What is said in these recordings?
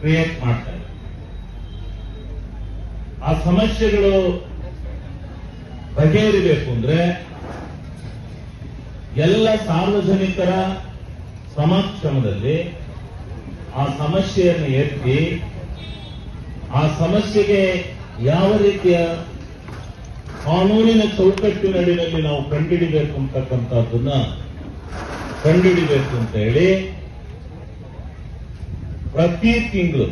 Create ಮಾಡ್ತಾರೆ ಆ ಸಮಸ್ಯೆಗಳು ಬಗೆಹರಿಬೇಕು ಅಂದ್ರೆ ಎಲ್ಲ ಸಾರ್ವಜನಿಕರ ಸಮಕ್ಷಮದಲ್ಲಿ ಆ ಸಮಸ್ಯೆಯನ್ನು ಎತ್ತಿ ಆ ಸಮಸ್ಯೆಗೆ ಯಾವ ರೀತಿಯ ಕಾನೂನಿನ ಚೌಕಟ್ಟಿನಡಿನಲ್ಲಿ ನಾವು ಕಂಡುಹಿಡಿಬೇಕು ಅಂತಕ್ಕಂಥದ್ದನ್ನ ಕಂಡುಹಿಡಿಬೇಕು ಅಂತ ಹೇಳಿ ಪ್ರತಿ ತಿಂಗಳು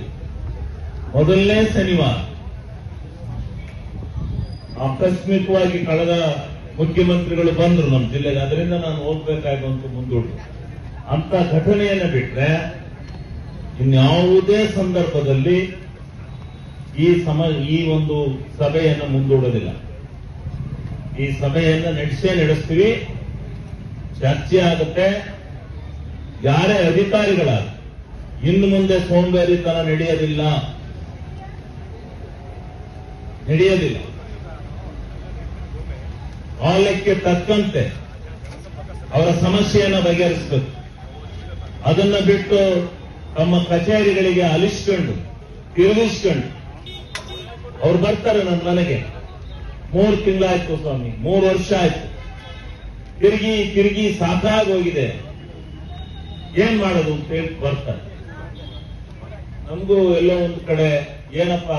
ಮೊದಲನೇ ಶನಿವಾರ ಆಕಸ್ಮಿಕವಾಗಿ ಕಳೆದ ಮುಖ್ಯಮಂತ್ರಿಗಳು ಬಂದ್ರು ನಮ್ಮ ಜಿಲ್ಲೆಗೆ. ಅದರಿಂದ ನಾನು ಹೋಗ್ಬೇಕಾಗುವಂತ ಮುಂದೂಡು ಅಂತ ಘಟನೆಯನ್ನು ಬಿಟ್ರೆ ಇನ್ಯಾವುದೇ ಸಂದರ್ಭದಲ್ಲಿ ಈ ಸಮ ಈ ಒಂದು ಸಭೆಯನ್ನು ಮುಂದೂಡೋದಿಲ್ಲ. ಈ ಸಭೆಯನ್ನು ನಡೆಸೇ ನಡೆಸ್ತೀವಿ. ಚರ್ಚೆ ಆಗುತ್ತೆ. ಯಾರೇ ಅಧಿಕಾರಿಗಳ ಇನ್ನು ಮುಂದೆ ಸೋಂಬೇರಿತನ ನಡೆಯಲಿಲ್ಲ ನಡೆಯಲಿಲ್ಲ ಕಾಲಕ್ಕೆ ತಕ್ಕಂತೆ ಅವರ ಸಮಸ್ಯೆಯನ್ನು ಬಗೆಹರಿಸಬೇಕು. ಅದನ್ನ ಬಿಟ್ಟು ತಮ್ಮ ಕಚೇರಿಗಳಿಗೆ ಅಲಿಸ್ಕೊಂಡು, ತಿರುಗಿಸ್ಕೊಂಡು ಅವ್ರು ಬರ್ತಾರೆ ನನ್ನ ಮನೆಗೆ. ಮೂರು ತಿಂಗಳಾಯ್ತು ಸ್ವಾಮಿ, ಮೂರು ವರ್ಷ ಆಯ್ತು. ತಿರುಗಿ ತಿರುಗಿ ಸಾಕಾಗೋಗಿದೆ. ಏನ್ ಮಾಡೋದು ಅಂತ ಹೇಳಿ ಬರ್ತಾರೆ. ನಮಗೂ ಎಲ್ಲೋ ಒಂದು ಕಡೆ ಏನಪ್ಪ,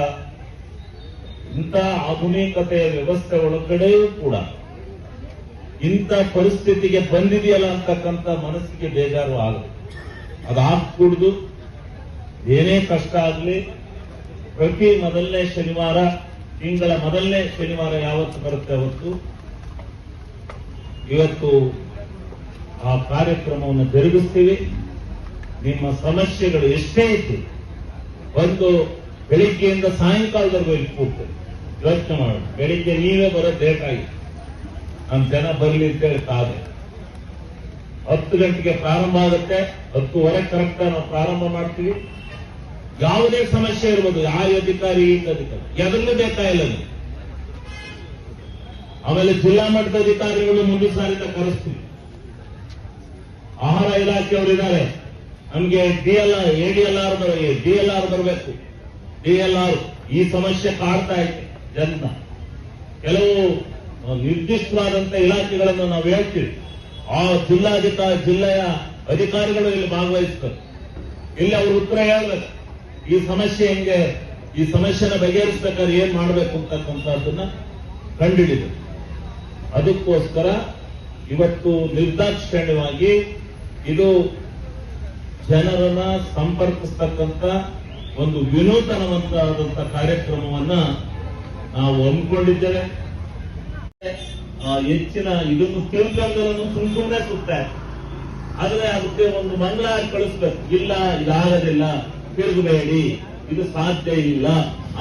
ಇಂಥ ಆಧುನಿಕತೆಯ ವ್ಯವಸ್ಥೆ ಒಳಗಡೆಯೂ ಕೂಡ ಇಂಥ ಪರಿಸ್ಥಿತಿಗೆ ಬಂದಿದೆಯಲ್ಲ ಅಂತಕ್ಕಂಥ ಮನಸ್ಸಿಗೆ ಬೇಜಾರು ಆಗುತ್ತೆ. ಅದಾಗ್ಕೂಡ್ದು ಏನೇ ಕಷ್ಟ ಆಗಲಿ, ಪ್ರತಿ ಮೊದಲನೇ ಶನಿವಾರ, ತಿಂಗಳ ಮೊದಲನೇ ಶನಿವಾರ ಯಾವತ್ತು ಬರುತ್ತೆ ಅವತ್ತು? ಇವತ್ತು ಆ ಕಾರ್ಯಕ್ರಮವನ್ನು ಜರುಗಿಸ್ತೀವಿ. ನಿಮ್ಮ ಸಮಸ್ಯೆಗಳು ಎಷ್ಟೇ ಇತ್ತು ಒಂದು ಬೆಳಿಗ್ಗೆಯಿಂದ ಸಾಯಂಕಾಲದವರೆಗೂ ಇಲ್ಲಿ ಕೂರ್ತೇವೆ ಯೋಚನೆ ಮಾಡೋಣ. ಬೆಳಿಗ್ಗೆ ನೀವೇ ಬರೋದು ಬೇಕಾಗಿ ನಮ್ಮ ಜನ ಬರಲಿ ಅಂತೇಳಿ ಕಾದೆ ಹತ್ತು ಗಂಟೆಗೆ ಪ್ರಾರಂಭ ಆಗುತ್ತೆ. ಹತ್ತುವರೆ ಕರೆಕ್ಟ್ ನಾವು ಪ್ರಾರಂಭ ಮಾಡ್ತೀವಿ. ಯಾವುದೇ ಸಮಸ್ಯೆ ಇರ್ಬೋದು. ಯಾವ ಅಧಿಕಾರಿ, ಈ ಅಧಿಕಾರಿ? ಎದರಲ್ಲೂ ಬೇಕಾಗಿಲ್ಲ ನೀವು ಆಮೇಲೆ ಜಿಲ್ಲಾ ಮಟ್ಟದ ಅಧಿಕಾರಿಗಳು ಮುಂದೆ ಸಾರಿತ ಕರೆಸ್ತೀವಿ. ಆಹಾರ ಇಲಾಖೆಯವರು ಆರ್ ನಮಗೆ ಡಿ ಎಲ್ ಡಿಎಲ್ಆರ್ ಬರಬೇಕು. ಡಿಎಲ್ಆರ್ ಈ ಸಮಸ್ಯೆ ಕಾಡ್ತಾ ಇದೆ ಜನ ಕೆಲವು ನಿರ್ದಿಷ್ಟವಾದಂತ ಇಲಾಖೆಗಳನ್ನು ನಾವು ಹೇಳ್ತೀವಿ. ಆ ಜಿಲ್ಲಾಧಿಕಾರಿ ಜಿಲ್ಲೆಯ ಅಧಿಕಾರಿಗಳು ಇಲ್ಲಿ ಭಾಗವಹಿಸ್ತಾರೆ. ಇಲ್ಲಿ ಅವರು ಉತ್ತರ ಹೇಳ್ಬೇಕು. ಈ ಸಮಸ್ಯೆ ಹೆಂಗೆ, ಈ ಸಮಸ್ಯೆನ ಬಗೆಹರಿಸಬೇಕಾದ್ರೆ ಏನ್ ಮಾಡಬೇಕು ಅಂತಕ್ಕಂಥದ್ದನ್ನ ಕಂಡುಹಿಡಿದು ಅದಕ್ಕೋಸ್ಕರ ಇವತ್ತು ನಿರ್ದಾಕ್ಷಿಣ್ಯವಾಗಿ ಇದು ಜನರನ್ನ ಸಂಪರ್ಕಿಸ್ತಕ್ಕಂಥ ಒಂದು ವಿನೂತನವಂತಾದಂಥ ಕಾರ್ಯಕ್ರಮವನ್ನ ನಾವು ಹಮ್ಮಿಕೊಂಡಿದ್ದೇವೆ. ಹೆಚ್ಚಿನ ಇದನ್ನು ತಿಳ್ಕೊಂಡನ್ನು ಸುಮ್ ಸುಮ್ಮನೆ ಆದ್ರೆ ಅದಕ್ಕೆ ಒಂದು ಮಂಗಳ ಕಳಿಸ್ಬೇಕು. ಇಲ್ಲ, ಇದಾಗದಿಲ್ಲ, ತಿರುಗಬೇಡಿ, ಇದು ಸಾಧ್ಯ ಇಲ್ಲ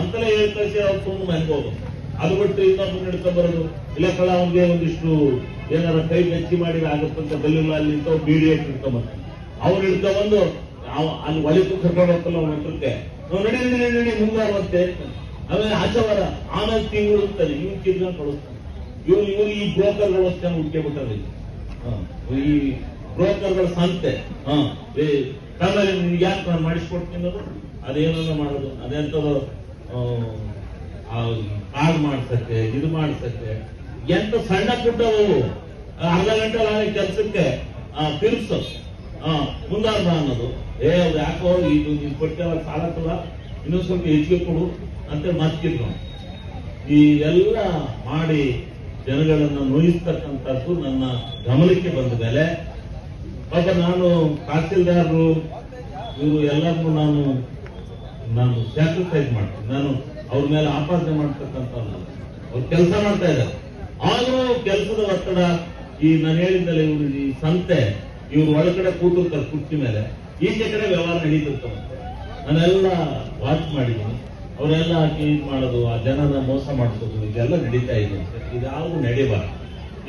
ಅಂತಲೇ ಹೇಳ್ಕಳಿಸಿ ಅವ್ರು ತುಂಬ ಮನೆಗೆ ಹೋಗೋದು ಅದು ಬಿಟ್ಟು ಇನ್ನೊಬ್ಬರು ನಡ್ಕೊಂಡ್ ಬರೋದು. ಇಲ್ಲ ಕಳ ಅವ್ನಿಗೆ ಒಂದಿಷ್ಟು ಏನಾರ ಕೈ ಬೆಚ್ಚಿ ಮಾಡಿ ಆಗುತ್ತಂತ ಬೆಲ್ಲ ಅಲ್ಲಿ ಬೀಡಿ ಇಟ್ಕೊಂಡ್ಬರ್ತಾರೆ ಅವ್ರು ಇಂಥ ಒಂದು ಅಲ್ಲಿ ಒಲಿತು ಕರ್ಕೊಂಡು ಹೋಗ್ತಲ್ಲ ಅವ್ನ ನಾವು ನಡಿ ಆಮೇಲೆ ಆಚವರ, ಆಮೇಲೆ ತಿಂಗಳು ಅಂತಾನೆ ಇವ್ನು ಕಿರ್ಕೊಂಡು ಕಳಿಸ್ತಾನೆ ಇವ್ರು ಈ ಬ್ರೋಕರ್ಗಳು ಅಷ್ಟೇ ಹುಡ್ಕೆ ಈ ಬ್ರೋಕರ್ಗಳ ಸಂತೆ, ಹ ನಿಮ್ಗೆ ಯಾಕೆ ನಾನು ಮಾಡಿಸ್ಕೊಡ್ತೀನಿ ಅದು ಅದೇನನ್ನ ಮಾಡೋದು? ಅದೆಂತದು ಕಾರ್ಡ್ ಮಾಡ್ಸಕ್ಕೆ, ಇದು ಮಾಡ್ಸಕ್ಕೆ. ಎಂತ ಸಣ್ಣ ಪುಟ್ಟವು, ಅರ್ಧ ಗಂಟೆ ಕೆಲಸಕ್ಕೆ ತಿರ್ಸು ಹಾ ಮುಂದಾರ್ದ ಅನ್ನೋದು. ಏ ಅವ್ರು ಯಾಕೋ, ಇದು ನೀವು ಕೊಟ್ಟೆಲ್ಲ ಸಾಲಕ್ಕಲ್ಲ ಇನ್ನೊಂದು ಸ್ವಲ್ಪ ಹೆಚ್ಚಿಗೆ ಕೊಡು ಅಂತ ಮಾತಿದ್ರು. ಈ ಎಲ್ಲ ಮಾಡಿ ಜನಗಳನ್ನು ನೋಯಿಸ್ತಕ್ಕಂಥದ್ದು ನನ್ನ ಗಮನಕ್ಕೆ ಬಂದ ಮೇಲೆ, ಪಾಪ ನಾನು ತಹಸೀಲ್ದಾರರು, ಇವರು ಎಲ್ಲರನ್ನು ನಾನು ನಾನು ಸ್ಯಾಕ್ರಿಫೈಸ್ ಮಾಡ್ತೀನಿ. ನಾನು ಅವ್ರ ಮೇಲೆ ಆಪಾದನೆ ಮಾಡ್ತಕ್ಕಂಥ ಅವ್ರು ಕೆಲಸ ಮಾಡ್ತಾ ಇದ್ದಾರೆ. ಆದರೂ ಕೆಲಸದ ಒತ್ತಡ ಈ ನಾನು ಹೇಳಿದ್ದಲ್ಲ ಇವರು ಈ ಸಂತೆ ಇವ್ರು ಒಳಗಡೆ ಕೂತಿರ್ತಾರೆ ಕುರ್ಚಿ ಮೇಲೆ, ಈಚೆ ಕಡೆ ವ್ಯವಹಾರ ನಡೀತಿರ್ತಾರೆ ನಾನೆಲ್ಲ ವಾಚ್ ಮಾಡಿದ್ದೀನಿ. ಅವರೆಲ್ಲ ಕ್ಲೀನ್ ಮಾಡೋದು, ಆ ಜನನ ಮೋಸ ಮಾಡಿಸೋದು, ಇದೆಲ್ಲ ನಡೀತಾ ಇದೆ ಇದ್ಯಾವುದು ನಡೀಬಾರ್ದು.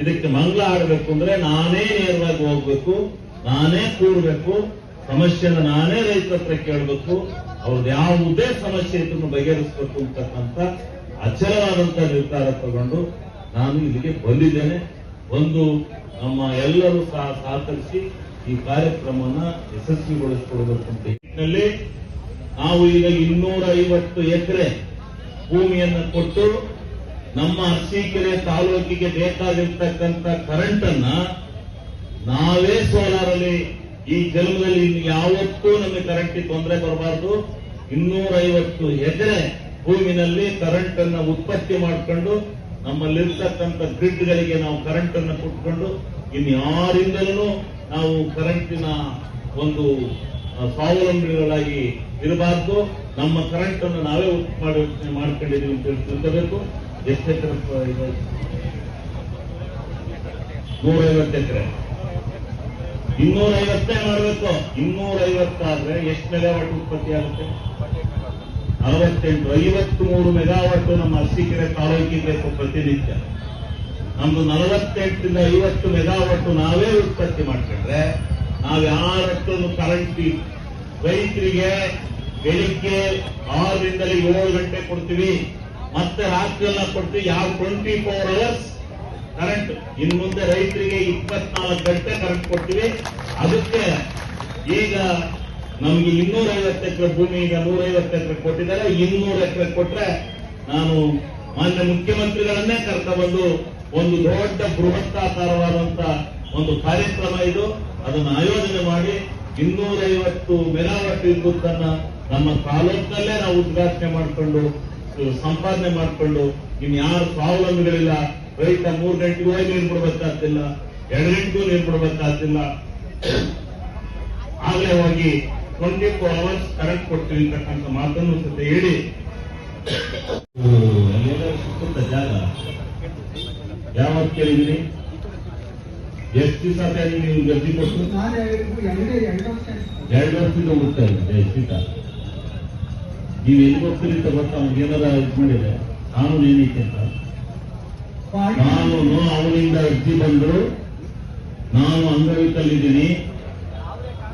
ಇದಕ್ಕೆ ಮಂಗಳ ಆಡಬೇಕು ಅಂದ್ರೆ ನಾನೇ ನೇರವಾಗಿ ಹೋಗ್ಬೇಕು, ನಾನೇ ಕೂರ್ಬೇಕು, ಸಮಸ್ಯೆನ ನಾನೇ ರೈತರ ಹತ್ರ ಕೇಳಬೇಕು ಅವ್ರದ್ದು ಯಾವುದೇ ಸಮಸ್ಯೆ ಇದನ್ನು ಬಗೆಹರಿಸಬೇಕು ಅಂತಕ್ಕಂಥ ಅಚಲವಾದಂತ ನಿರ್ಧಾರ ತಗೊಂಡು ನಾನು ಇಲ್ಲಿಗೆ ಬಂದಿದ್ದೇನೆ. ಒಂದು ನಮ್ಮ ಎಲ್ಲರೂ ಸಹ ಸಹಕರಿಸಿ ಈ ಕಾರ್ಯಕ್ರಮವನ್ನ ಯಶಸ್ವಿಗೊಳಿಸಿಕೊಡಬೇಕು ಅಂತ ಈ ನಿಟ್ಟಿನಲ್ಲಿ ನಾವು ಈಗ ಇನ್ನೂರ ಐವತ್ತು ಎಕರೆ ಭೂಮಿಯನ್ನು ಕೊಟ್ಟು ನಮ್ಮ ಅರಸೀಕೆರೆ ತಾಲೂಕಿಗೆ ಬೇಕಾಗಿರ್ತಕ್ಕಂಥ ಕರೆಂಟ್ ಅನ್ನ ನಾವೇ ಸೋಲಾರ್ ಅಲ್ಲಿ ಈ ಜನ್ಮದಲ್ಲಿ ಯಾವತ್ತೂ ನಮಗೆ ಕರೆಂಟ್ ತೊಂದರೆ ಬರಬಾರದು. ಇನ್ನೂರೈವತ್ತು ಎಕರೆ ಭೂಮಿನಲ್ಲಿ ಕರೆಂಟ್ ಅನ್ನ ಉತ್ಪತ್ತಿ ಮಾಡಿಕೊಂಡು ನಮ್ಮಲ್ಲಿರ್ತಕ್ಕಂಥ ಗ್ರಿಡ್ಗಳಿಗೆ ನಾವು ಕರೆಂಟ್ ಅನ್ನು ಕೊಟ್ಕೊಂಡು ಇನ್ಯಾರಿಂದಲೂ ನಾವು ಕರೆಂಟಿನ ಒಂದು ಸ್ವಾವಲಂಬಿಗಳಾಗಿ ಇರಬಾರ್ದು. ನಮ್ಮ ಕರೆಂಟ್ ಅನ್ನು ನಾವೇ ಉತ್ಪಾದನೆ ಮಾಡ್ಕೊಂಡಿದ್ದೀವಿ ಅಂತ ಹೇಳಿ ತಿಳ್ಕೋಬೇಕು. ಎಷ್ಟು ಎಕರೆ ನೂರೈವತ್ತು ಎಕರೆ. ಇನ್ನೂರೈವತ್ತೇ ಮಾಡಬೇಕು. ಇನ್ನೂರೈವತ್ತಾದ್ರೆ ಎಷ್ಟು ಮೆಗಾವಾಟ್ ಉತ್ಪತ್ತಿ ಆಗುತ್ತೆ? ಅರವತ್ತೆಂಟು ಐವತ್ತು ಮೂರು ಮೆಗಾವಾಟ್ ನಮ್ಮ ಅರಸೀಕೆರೆ ತಾಲೂಕಿಗೆ ಬೇಕು ಪ್ರತಿನಿತ್ಯ. ನಮ್ದು ನಲವತ್ತೆಂಟರಿಂದ ಐವತ್ತು ಮೆಗಾವಾಟ್ ನಾವೇ ಉತ್ಪತ್ತಿ ಮಾಡ್ಕೊಂಡ್ರೆ, ನಾವು ಯಾರಷ್ಟೊಂದು ಕರೆಂಟ್ ರೈತರಿಗೆ ಬೆಳಿಗ್ಗೆ ಆರರಿಂದಲೇ ಏಳು ಗಂಟೆ ಕೊಡ್ತೀವಿ. ಮತ್ತೆ ರಾತ್ರಿಯೆಲ್ಲ ಕೊಡ್ತೀವಿ. ಯಾವ ಟ್ವೆಂಟಿ ಫೋರ್ ಅವರ್ಸ್ ಕರೆಂಟ್ ಇನ್ನು ಮುಂದೆ ರೈತರಿಗೆ ಇಪ್ಪತ್ನಾಲ್ಕು ಗಂಟೆ ಕರೆಂಟ್ ಕೊಡ್ತೀವಿ. ಅದಕ್ಕೆ ಈಗ ನಮ್ಗೆ ಇನ್ನೂರೈವತ್ತು ಎಕರೆ ಭೂಮಿ ಈಗ ನೂರೈವತ್ತು ಎಕರೆ ಕೊಟ್ಟಿದ್ದಾರೆ. ಇನ್ನೂರ ಎಕರೆ ಕೊಟ್ರೆ ನಾನು ಮಾನ್ಯ ಮುಖ್ಯಮಂತ್ರಿಗಳನ್ನೇ ಕರ್ಕೊಂಡ್ಬಂದು ಒಂದು ದೊಡ್ಡ ಬೃಹತ್ತಾಕಾರವಾದಂತ ಒಂದು ಕಾರ್ಯಕ್ರಮ ಇದು. ಅದನ್ನು ಆಯೋಜನೆ ಮಾಡಿ ಇನ್ನೂರೈವತ್ತು ವಿದ್ಯುತ್ ವಿದ್ಯುತ್ತನ್ನ ನಮ್ಮ ತಾಲೂಕಿನಲ್ಲೇ ನಾವು ಉದ್ಘಾಟನೆ ಮಾಡಿಕೊಂಡು, ಸಂಪಾದನೆ ಮಾಡಿಕೊಂಡು, ಇನ್ ಯಾರು ಸ್ವಾವಲಂಬಿಗಳಿಲ್ಲ ರೈತ ಮೂರು ಗಂಟೆಗೂ ಹೋಗಿ ನೀರು ಬಿಡಬೇಕಾಗ್ತಿಲ್ಲ, ಎರಡು ಗಂಟೆಗೂ ನೀರು ಬಿಡಬೇಕಾಗ್ತಿಲ್ಲ. ಆಗಲೇ ಹೋಗಿ ಟ್ವೆಂಟಿ ಫೋರ್ ಅವರ್ಸ್ ಕರೆಂಟ್ ಕೊಡ್ತೀವಿ ಅಂತಕ್ಕಂಥ ಮಾತನ್ನು ಸತೆ ಹೇಳಿ. ಸುತ್ತ ಜಾಗ? ಯಾವ ಕೇಳಿದಿರಿ? ಎಷ್ಟು ದಿವಸ ಆಯ್ತು ನೀವು ಗದ್ದಿ ಕೊಟ್ಟು ಎರಡು. ವರ್ಷದಿಂದ ಹೋಗ್ತಾ ಇದೆ ಸೀತ ನೀವು ಎಲ್ಲಿ ಹೋಗ್ತೀರಿ ಅಂತ ಗೊತ್ತಾ? ಅವ್ನಿಗೆ ಏನಾರ ಇದು ಮಾಡಿದೆ ಕಾನೂನು ಏನೈತೆ ಅಂತ? ನಾನು ಕಾನೂನು ಅವನಿಂದ ಅರ್ಜಿ ಬಂದ್ರು. ನಾನು ಅಂಗವಿತಲ್ಲಿದ್ದೀನಿ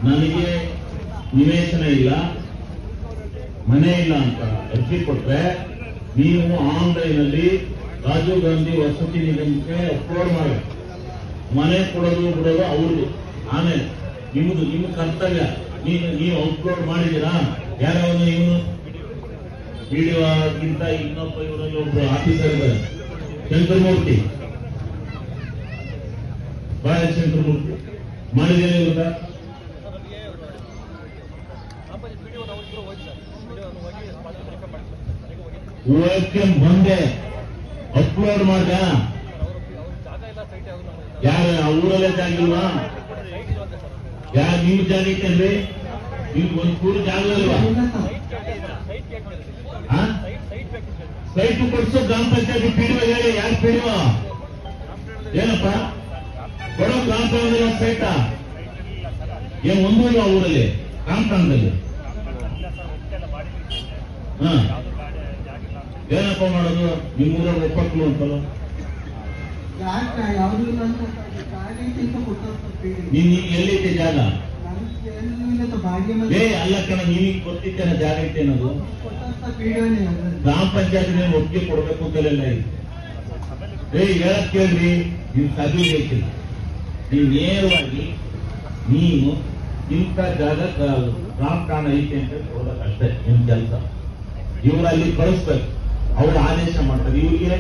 ನನಗೆ ನಿವೇಶನ ಇಲ್ಲ, ಮನೆ ಇಲ್ಲ ಅಂತ ಅರ್ಜಿ ಕೊಟ್ರೆ ನೀವು ಆನ್ಲೈನ್ ಅಲ್ಲಿ ರಾಜೀವ್ ಗಾಂಧಿ ವಸತಿ ನಿಗಮಕ್ಕೆ ಅಪ್ಲೋಡ್ ಮಾಡಬೇಕು ಮನೆ ಕೊಡೋದು ಬಿಡೋದು ಅವ್ರದ್ದು ಆಮೇಲೆ ನಿಮ್ದು, ನಿಮ್ಮ ಕರ್ತವ್ಯ. ನೀವು ನೀವು ಅಪ್ಲೋಡ್ ಮಾಡಿದ್ದೀರಾ? ಯಾರೋ ಇವನು ವಿಡಿಯೋ ಇನ್ನೊಬ್ಬ ಇವರಲ್ಲಿ ಒಬ್ರು ಆಫೀಸರ್ ಇದ್ದಾರೆ. ಚಂದ್ರಮೂರ್ತಿ ಬಾಯ ಚಂದ್ರಮೂರ್ತಿ ಮಾಡಿದ್ದೇನೆ ಗೊತ್ತಾ ಓಕೆ ಬಂದೆ. ಅಪ್ಲೋಡ್ ಮಾಡ್ದ. ಯಾರ ಊರಲ್ಲೇ ಜಾಗಿಲ್ವಾ ಯಾರ ನೀವು ಜಾಗ ಐತೇನ್ರಿ ನೀವು ಒಂದ್ ಕೂರು ಜಾಗ ಇಲ್ವಾ? ಇಲ್ಲ ಸೈಟ್ ಕೊಡ್ಸೋ ಗ್ರಾಮ ಪಂಚಾಯತಿ ಪಿಡಿಒ ಹೇಳಿ, ಯಾರು ಪಿಡಿಒ? ಏನಪ್ಪ? ಕೊಡೋ ಗ್ರಾಮ ಪಂಚಾಯತ್ ಸೈಟ ಏನ್ ಒಂದೂ ಇಲ್ಲ ಊರಲ್ಲಿ ಪ್ರಾಂತದಲ್ಲಿ ಹಾ. ಏನಪ್ಪ ಮಾಡೋದು? ನಿಮ್ಮೂರ ಒಪ್ಪಕ್ಲು ಅಂತಲ್ಲ. ನೀನ್ ಎಲ್ಲಿದ್ದೆ ಜಾಗ? ಏ ಅಲ್ಲ ಕಣ ನಿನಗೆ ಗೊತ್ತಿದ್ದೇನೆ ಜಾಗ ಐತೆ ಅನ್ನೋದು ಗ್ರಾಮ ಪಂಚಾಯತ್ ನೀವು ಒಪ್ಪಿಗೆ ಕೊಡ್ಬೇಕು ಅಂತೆಲ್ಲ ಇದೆ ಏ ಹೇಳಕ್ ಕೇಳ್ರಿ ನೀವು ಸಭೆ ಬೇಕಿಲ್ಲ ನೀವು ನೇರವಾಗಿ ನೀನು ಇಂಥ ಜಾಗ ಗ್ರಾಮ ಕಾಣ ಐತೆ ಅಂತ ಹೋಗಕ್ ಅಷ್ಟೇ ನಿಮ್ ಕೆಲಸ. ಇವ್ರಲ್ಲಿ ಕಳಿಸ್ಬೇಕು. ಅವ್ರು ಆದೇಶ ಮಾಡ್ತಾರೆ. ಇವರಿಗೆ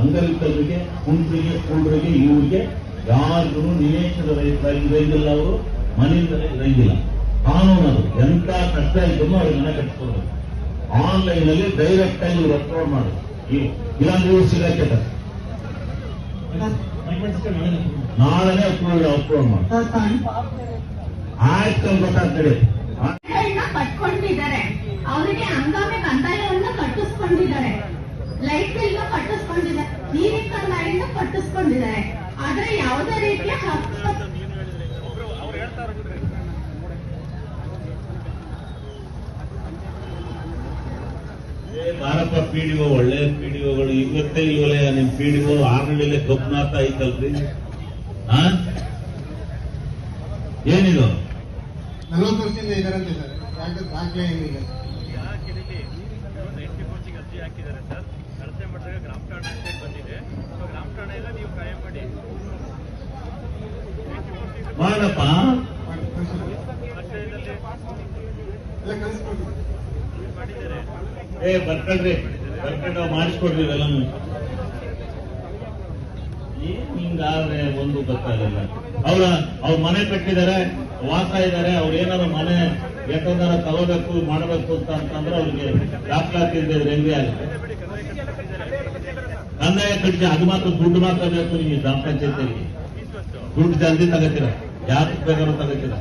ಅಂಗವಿಕಲರಿಗೆ ಕುಂಟ್ರಿಗೆ ಕುಂಡ್ರಿಗೆ, ಇವರಿಗೆ ಯಾರಿಗೂ ನಿವೇಶನ ರೈತರಾಗಿರಂಗಿಲ್ಲ ಅವರು ಮನೆಯಿಂದಲೇ ಇರಂಗಿಲ್ಲ. ಕಾನೂನು ಅದು. ಎಂತ ಕಷ್ಟ ಇದ್ರು ಅವ್ರಿಗೆ ಮನೆ ಕಟ್ಸ್ಕೊಡ್ಬೇಕು ಆನ್ಲೈನ್ ಅಲ್ಲಿ ಡೈರೆಕ್ಟ್ ಆಗಿ ಇವ್ರು ಅಪ್ಲೋಡ್ ಮಾಡು ಇಲ್ಲ ಇಲ್ಲಾಂದ್ರೆ ಇವ್ರು ಸಿಗಕ್ಕೆ ನಾಳೆನೆ ಅಪ್ಲೋಡ್ ಅಪ್ಲೋಡ್ ಮಾಡು ಆಯ್ತು, ಗೊತ್ತಾಗ್ತದೆ? ಅವರಿಗೆ ಹಂಗಾಮೆ ಕಂದಾಯವನ್ನು ಕಟ್ಟಿಸ್ಕೊಂಡಿದ್ದಾರೆ ಲೈಟ್ ಬಿಲ್ ಕಟ್ಟಿಸ್ಕೊಂಡಿದ್ದಾರೆ ನೀರಿನ ಕಂದಾಯನ ಕಟ್ಟಿಸ್ಕೊಂಡಿದ್ದಾರೆ ಆದ್ರೆ ಯಾವುದೇ ರೀತಿಯ ಹಕ್ಕು ಏ, ಬಾರಪ್ಪ ಪಿಡಿಒ ಒಳ್ಳೆ ಪಿಡಿಒಗಳು ಇವತ್ತೇ ಇವಳೆ ನಿಮ್ ಪಿಡಿಒ ಆರ್ನಳ್ಳಿಲೆ ಕಬ್ನಾಥ ಐತಲ್ರಿ? ಆ? ಏನಿದು? ನಲವತ್ತು ವರ್ಷದಿಂದ ಇದಾರಂತೆ ಸರ್ ಯಾಕೆ ದಾಖಲೆ ಏನಿದೆ ನೈಂಟಿ ಕೋಚಿಗೆ ಅರ್ಜಿ ಹಾಕಿದ್ದಾರೆ ಸರ್ ಅಳತೆ ಮಾಡಿದಾಗ ಗ್ರಾಮ ಠಾಣೆ ಅಂತ ಬಂದಿದೆ ಸೊ ಗ್ರಾಮ ಠಾಣೆ ಎಲ್ಲ ನೀವು ಕಾಯಂ ಮಾಡಿ ನೈಂಟಿ ಕೋಚಿಗೆ ಮಾಡಪ್ಪ? ಏ ಬರ್ಕಳ್ರಿ ಬರ್ಕೊಂಡು ಮಾಡಿಸ್ಕೊಡ್ರಿವೆಲ್ಲ ಏನ್ ಹಿಂಗಾದ್ರೆ ಒಂದು ಗೊತ್ತಾಗಲ್ಲ. ಅವ್ರ ಅವ್ರ ಮನೆ ಕಟ್ಟಿದ್ದಾರೆ ವಾಸ ಇದ್ದಾರೆ ಅವ್ರು ಏನಾದ್ರು ಮನೆ ಯಾಕಂದ್ರೆ ತಗೋಬೇಕು, ಮಾಡಬೇಕು ಅಂತ ಅಂತಂದ್ರೆ ಅವ್ರಿಗೆ ದಾಖಲಾತಿ ಇದ್ರೆ ಹೆಂಗೆ ಆಗುತ್ತೆ? ಕಂದಾಯ ಕಟ್ಟಿಸಿ ಅದು ಮಾತ್ರ ದುಡ್ಡು ಮಾತ್ರ ನಿಮಗೆ ಗ್ರಾಮ ಪಂಚಾಯತಿಯಲ್ಲಿ. ದುಡ್ಡು ಜಲ್ದಿ ತಗೋತೀರ? ಯಾಕೆ ಬೇಕಾದ್ರೂ ತಗೋತೀರ?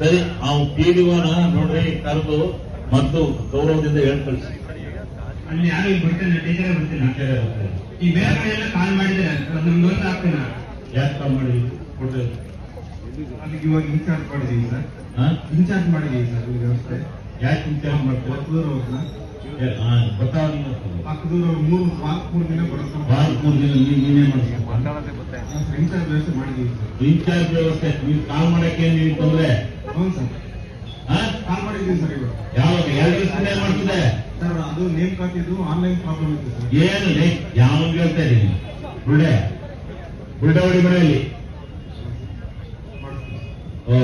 ಸರಿ ಆ ಪಿಡಿಒನ ನೋಡ್ರಿ ಕರೆದು ಮತ್ತು ಗೌರವದಿಂದ ಹೇಳ್ಕೊಳ್ಸಿ ಅಲ್ಲಿ ಯಾರು ಇಲ್ಲಿ ಬರ್ತಿಲ್ಲ ಟೀಚರೇ ಬರ್ತಿಲ್ಲ ಈ ಬೇರೆ ಕಡೆ ಎಲ್ಲ ಕಾಲ್ ಮಾಡಿದ್ರೆ ನಮ್ಗೆ ಗೊತ್ತಾಗ್ತಿಲ್ಲ ಯಾಕೆ ಕಾಲ್ ಮಾಡಿ ಕೊಡ್ರಿ ಅಲ್ಲಿಗೆ ಇವಾಗ ಇನ್ಚಾರ್ಜ್ ಮಾಡಿದೀವಿ ಸರ್. ಹಾ? ಇನ್ಚಾರ್ಜ್ ಮಾಡಿದೀವಿ ಸರ್ ವ್ಯವಸ್ಥೆ. ಯಾಕೆ ಇನ್ಚಾರ್ಜ್ ಮಾಡ್ತೀರ? ಮೂರು ಮೂರು ದಿನ ವ್ಯವಸ್ಥೆ ಮಾಡಿದೀವಿ ಇನ್ಚಾರ್ಜ್ ವ್ಯವಸ್ಥೆ ನೀವು ಕಾಲ್ ಮಾಡಕ್ಕೆ ನೀವು ತೊಂದ್ರೆ? ಹೌದು ಸರ್. ಹಾ? ಕಾಲ್ ಮಾಡಿದ್ದೀನಿ ಸರ್ ಇವಾಗ. ಯಾವಾಗ? ಎರಡು ದಿವಸನೇ ಮಾಡ್ತಿದೆ ಸರ್ ಅದು ನೇಮ್ ಕಾಟಿದ್ದು ಆನ್ಲೈನ್ ಪ್ರಾಬ್ಲಮ್ ಇತ್ತು ಸರ್. ಏನು ಯಾವಾಗ ಯಾವ ಹೇಳ್ತಾ ಇದ್ದೀನಿ ಬುಲ್ಡೆ ಬುಲ್ಡೆ ಹೊಡಿ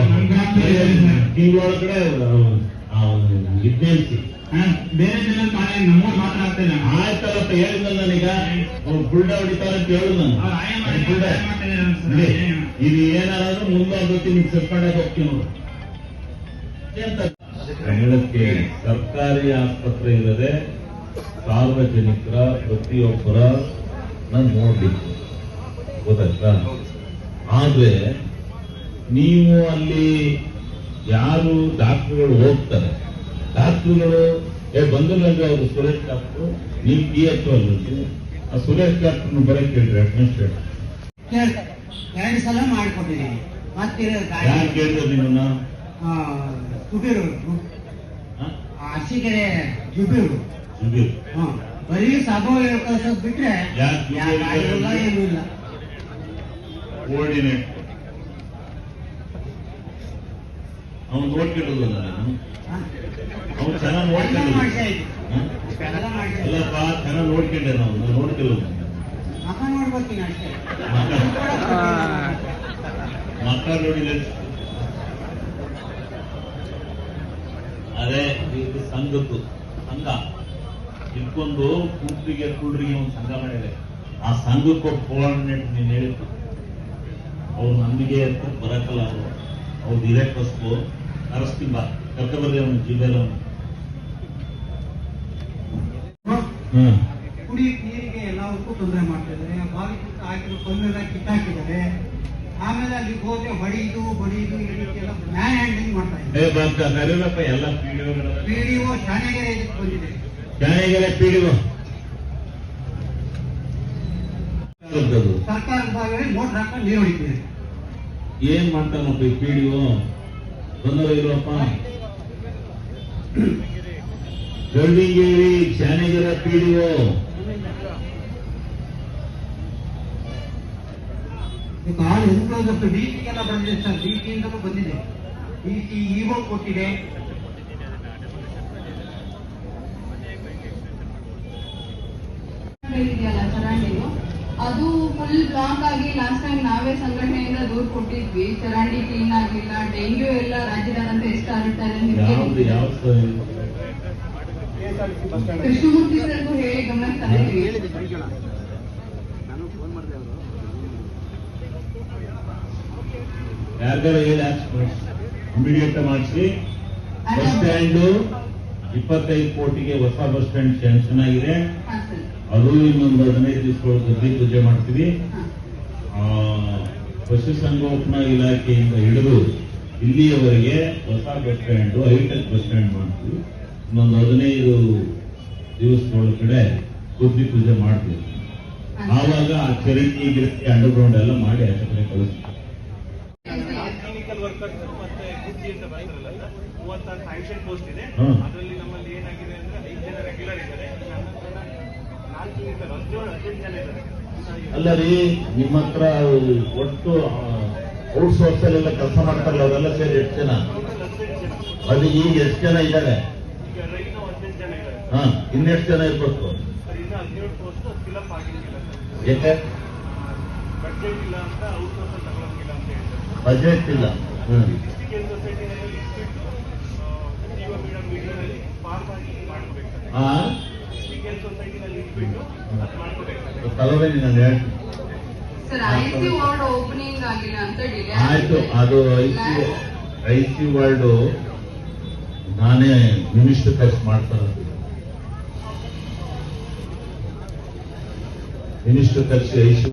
ತಿಂಗಳ ತಿಂಗಳೊಳಗಡೆ ವಿಜ್ಞಾನಿಸಿ ಬೇರೆ ಕಾಲೇಜ್ ನಮ್ಮೂರು ಮಾತ್ರ ಆಗ್ತಿಲ್ಲ ಆಯ್ತಲ್ಲಪ್ಪ ಹೇಳಿದ್ನಲ್ಲ ನಾನೀಗ. ಅವ್ರು ಬುಲ್ಡ ಹೊಡಿತಾರೆ ಅಂತ ಹೇಳುದು ನಾನು. ಇದು ಏನಾದ್ರೂ ಮುಂದಾಗುತ್ತೆ ನಿಮ್ಗೆ ನೀವು ಹೋಗ್ತೀನಿ ನೋಡು. ಹೇಳಕ್ಕೆ ಸರ್ಕಾರಿ ಆಸ್ಪತ್ರೆ ಇಲ್ಲದೆ ಸಾರ್ವಜನಿಕರ ಪ್ರತಿಯೊಬ್ಬರ ನೋಡ್ಬೇಕು ಗೊತ್ತಾಯ್ತಾ? ಆದ್ರೆ ನೀವು ಅಲ್ಲಿ ಯಾರು ಡಾಕ್ಟರ್ಗಳು ಹೋಗ್ತಾರೆ. ಡಾಕ್ಟರ್ಗಳು ಏ ಬಂದಿಲ್ಲಂದ್ರೆ ಅವರು ಸುರೇಶ್ ಡಾಕ್ಟರ್ ನೀವು ಪಿ ಎಚ್ ಅಲ್ಲಿ ಆ ಸುರೇಶ್ ಡಾಕ್ಟರ್ನ ಬರಕ್ಕೆ ಕೇಳ್ರಿ ಅಡ್ಮಿನಿಸ್ಟ್ರೇಟರ್ ಎರಡು ಸಲ ಮಾಡ್ಕೊಂಡಿದ್ದೀನಿ ಮತ್ತಿರೋ ಯಾರು ಕೇಳಿದ್ರು ನಿಮ್ಮನ್ನ? ಜುಬಿರು ಹ? ಅರಸೀಕೆರೆ ಜುಬಿರು ಹ್ಮ್ ಬರೀ ಸಭಾ ಕಳ್ಸೋದ್ ಬಿಟ್ರೆ ಯಾಕ್ ಯಾರು ಇಲ್ಲ ಏನೂ ಇಲ್ಲ ಕೋಆರ್ಡಿನೇಟ್ ಅವ್ನು ನೋಡ್ಕೊಂಡಿಲ್ಲ ನಾನು? ಅವ್ನು ಚೆನ್ನಾಗಿ ನೋಡ್ಕೊಂಡಿಲ್ಲ ಅಲ್ಲಪ್ಪ ಚೆನ್ನಾಗಿ ನೋಡ್ಕೊಂಡೆ ನಾವು. ನಾನು ನೋಡ್ತಿಲ್ಲ ಮಕ್ಕಳ ನೋಡಿಲ್ಲ ಅದೇ ಇದು ಸಂಘದ್ದು ಸಂಘ. ಇಟ್ಕೊಂಡು ಕೂಟ್ರಿಗೆ ಕುಳ್ರಿಗೆ ಒಂದು ಸಂಘ ಮಾಡಿದೆ. ಆ ಸಂಘಕ್ಕೆ ಕೋಆರ್ಡಿನೇಟ್ ನೀನು ಹೇಳಿದ್ದು. ಅವ್ರು ನಮಗೆ ಅಂತ ಬರಕಲ್ಲ ಅವರು. ಅವ್ರು ಇದೇ ಕಸ್ಬು ಕರೆಸ್ತೀನಿ ಬಾ ಕರ್ಕೊಂಡ್ಬರ್ರಿ ಅವನು ಕುಡಿಯಕ್ಕೆ ನೀರಿಗೆ ಎಲ್ಲದಕ್ಕೂ ತೊಂದರೆ ಬಾವಿ ಕಿತ್ತು ಹಾಕಿರೋ ಕಲ್ಲೆಲ್ಲ ಕಿತ್ತಾಕಿದ್ದಾರೆ. ಆಮೇಲೆ ಅಲ್ಲಿ ಹೋದ್ರೆ ಹೊಡಿದು ಬಡಿದು ಈ ರೀತಿ ಎಲ್ಲ ಮ್ಯಾನ್ ಹ್ಯಾಂಡ್ಲಿಂಗ್ ಮಾಡ್ತಾ ಇದ್ದಾರೆ. ಎಲ್ಲ ಪಿಡಿಒ ಇದಕ್ಕೆ ಬಂದಿದೆ. ಪಿಡಿಒ ಸರ್ಕಾರದ ಭಾಗದಲ್ಲಿ ಮೋಟರ್ ಹಾಕೊಂಡು ನೀರು ಏನ್ ಮಾಡ್ತಾನಪ್ಪ ಈ ಪಿಡಿಒ ತೊಂದರೆ ಇಲ್ವಪ್ಪ ಗಳ್ಳಿಂಗೇರಿ ಜಾಣಿಗೆರೆ ಪಿಡಿಒ ಈಗ ಆಳು ಎಂಪ್ಲಾಯ್ಸ್ ಡಿ ಎಲ್ಲ ಬಂದಿದೆ ಸರ್. ಡಿ ಇಂದಲೂ ಬಂದಿದೆ. ಡಿಟಿ ಇಒ ಕೊಟ್ಟಿದೆ. ಇದೆಯಲ್ಲ ಚರಂಡಿದು ಅದು ಫುಲ್ ಬ್ಲಾಕ್ ಆಗಿ ಲಾಸ್ಟ್ ಟೈಮ್ ನಾವೇ ಸಂಘಟನೆಯಿಂದ ದೂರ ಕೊಟ್ಟಿದ್ವಿ. ಚರಂಡಿ ಕ್ಲೀನ್ ಆಗಿಲ್ಲ ಡೆಂಗ್ಯೂ ಎಲ್ಲ ರಾಜ್ಯದಾದ್ಯಂತ ಎಷ್ಟು ಆಗುತ್ತಾ ಕೃಷ್ಣಮೂರ್ತಿ ಸರ್ಗೂ ಹೇಳಿ ಗಮನ ತಂದಿದ್ವಿ ಯಾರ್ಗಾರ ಹೇಳಿ ಇಮಿಡಿಯೇಟ್ ಮಾಡಿಸಿ. ಬಸ್ ಸ್ಟ್ಯಾಂಡು ಇಪ್ಪತ್ತೈದು ಕೋಟಿಗೆ ಹೊಸ ಬಸ್ ಸ್ಟ್ಯಾಂಡ್ ಸ್ಯಾಂಕ್ಷನ್ ಆಗಿದೆ ಅದು ಇನ್ನೊಂದು ಹದಿನೈದು ದಿವಸದೊಳಗೆ ಪೂಜೆ ಮಾಡ್ತೀವಿ. ಪಶುಸಂಗೋಪನಾ ಇಲಾಖೆಯಿಂದ ಹಿಡಿದು ಇಲ್ಲಿಯವರೆಗೆ ಹೊಸ bus stand hitech bus stand ಮಾಡ್ತೀವಿ. ಇನ್ನೊಂದು ಹದಿನೈದು ದಿವಸದೊಳಗಡೆ ಬುದ್ಧಿ ಪೂಜೆ ಮಾಡ್ತೀವಿ. ಆವಾಗ ಆ ಚರಂಡಿ ಗಿರಕ್ಕೆ ಅಂಡರ್ಗ್ರೌಂಡ್ ಎಲ್ಲ ಮಾಡಿ ಆ ಕಡೆ ಕಳಿಸ್ತೀವಿ. ಟೆಕ್ನಿಕಲ್ ವರ್ಕರ್ಸ್ ಮತ್ತೆ ಮೂವತ್ತಾರು ಪೋಸ್ಟ್ ಇದೆ ಹ್ಮ್. ಅದರಲ್ಲಿ ನಮ್ಮಲ್ಲಿ ಏನಾಗಿದೆ ಅಂದ್ರೆ ಐದು ಜನ ರೆಗ್ಯುಲರ್ ಇದ್ದಾರೆ ನಾಲ್ಕು ಇದ್ದಾರೆ ಹದಿನೇಳು ಹದಿನೆಂಟು ಜನ ಇದ್ದಾರೆ ಅಲ್ಲ ರೀ, ನಿಮ್ಮ ಹತ್ರ ಒಟ್ಟು ಔಟ್ಸೋರ್ಸ್ ಅಲ್ಲೆಲ್ಲ ಕೆಲಸ ಮಾಡ್ತಾರಲ್ಲ, ಅವರೆಲ್ಲ ಸೇರಿ ಎಷ್ಟು ಜನ? ಅದು ಈಗ ಎಷ್ಟು ಜನ ಇದ್ದಾರೆ ಹಾ, ಇನ್ನೆಷ್ಟು ಜನ ಇರ್ಬೇಕು? ಅಂತ ಬಜೆಟ್ ಇಲ್ಲ. ಹ್ಮ್. ಡಿಸ್ಟಿಕಲ್ ಸೊಸೈಟಿನಲ್ಲಿ ಇಟ್ಬಿಟ್ಟು ಅದು ತಲವೇಲಿ ನಾನು ಹೇಳ್ತೀನಿ sir I C ward opening ಆಗಿಲ್ಲ ಅಂತ ಡಿಲೇ ಆಯ್ತು ಅದು I C I C world ನಾನೇ ಮಿನಿಸ್ಟರ್ ಖರ್ಚು ಮಾಡ್ತಾರೆ. ಮಿನಿಸ್ಟರ್ ಖರ್ಚು ಐ ಸಿ